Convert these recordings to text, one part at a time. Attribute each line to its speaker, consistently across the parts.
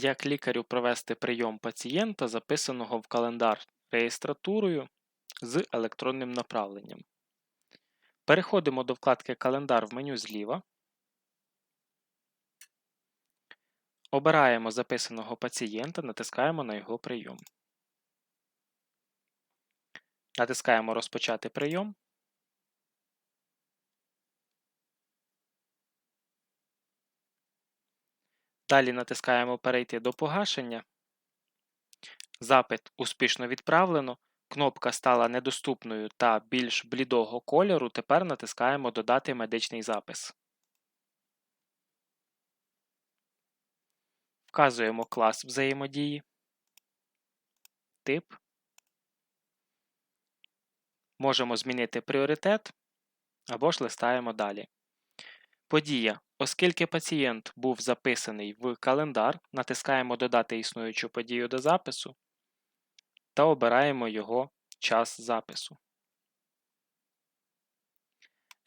Speaker 1: Як лікарю провести прийом пацієнта, записаного в календар реєстратурою з електронним направленням. Переходимо до вкладки Календар в меню зліва. Обираємо записаного пацієнта, натискаємо на його прийом. Натискаємо Розпочати прийом. Далі натискаємо Перейти до погашення. Запит успішно відправлено. Кнопка стала недоступною та більш блідого кольору. Тепер натискаємо Додати медичний запис. Вказуємо клас взаємодії, тип. Можемо змінити пріоритет або ж листаємо далі. Подія. Оскільки пацієнт був записаний в календар, натискаємо Додати існуючу подію до запису та обираємо його час запису.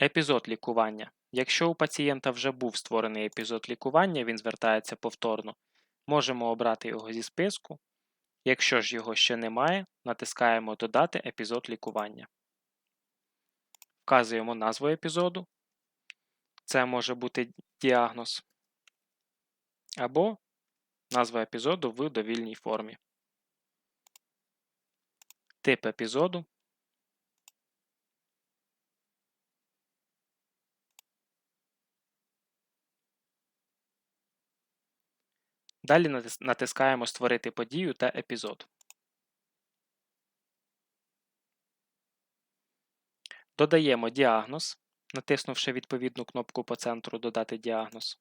Speaker 1: Епізод лікування. Якщо у пацієнта вже був створений епізод лікування, він звертається повторно, можемо обрати його зі списку. Якщо ж його ще немає, натискаємо Додати епізод лікування. Вказуємо назву епізоду. Це може бути діагноз або назва епізоду в довільній формі. Тип епізоду. Далі натискаємо Створити подію та епізод. Додаємо діагноз, натиснувши відповідну кнопку по центру Додати діагноз.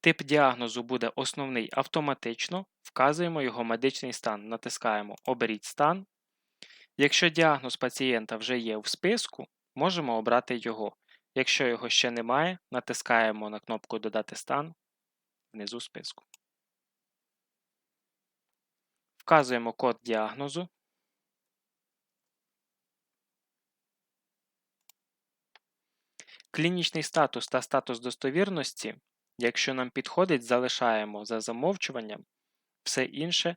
Speaker 1: Тип діагнозу буде основний автоматично, вказуємо його медичний стан, натискаємо Оберіть стан. Якщо діагноз пацієнта вже є в списку, можемо обрати його. Якщо його ще немає, натискаємо на кнопку Додати стан внизу списку. Вказуємо код діагнозу. Клінічний статус та статус достовірності Якщо нам підходить, залишаємо за замовчуванням, все інше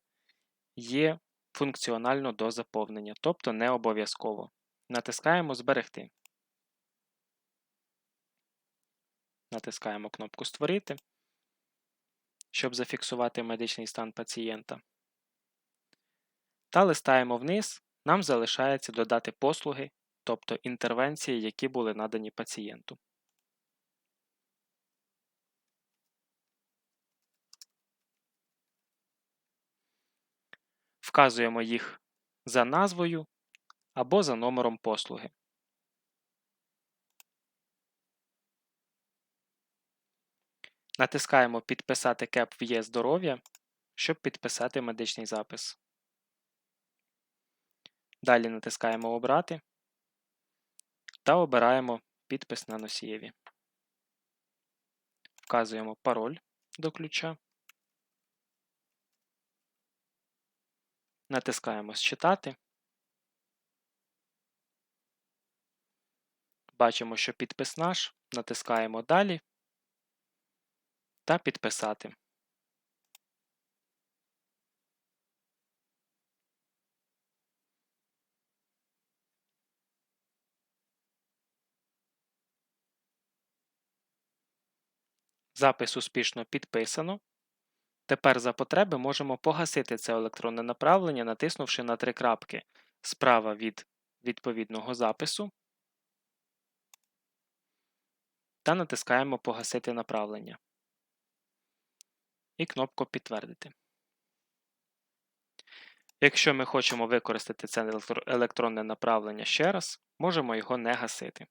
Speaker 1: є функціонально до заповнення, тобто не обов'язково. Натискаємо Зберегти. Натискаємо кнопку Створити, щоб зафіксувати медичний стан пацієнта. Та листаємо вниз, нам залишається додати послуги, тобто інтервенції, які були надані пацієнту. Вказуємо їх за назвою або за номером послуги. Натискаємо Підписати КЕП в Є здоров'я, щоб підписати медичний запис. Далі натискаємо Обрати та обираємо підпис на носієві. Вказуємо пароль до ключа. Натискаємо Считати. Бачимо, що підпис наш. Натискаємо Далі та Підписати. Запис успішно підписано. Тепер за потреби можемо погасити це електронне направлення, натиснувши на три крапки справа від відповідного запису та натискаємо Погасити направлення і кнопку Підтвердити. Якщо ми хочемо використати це електронне направлення ще раз, можемо його не гасити.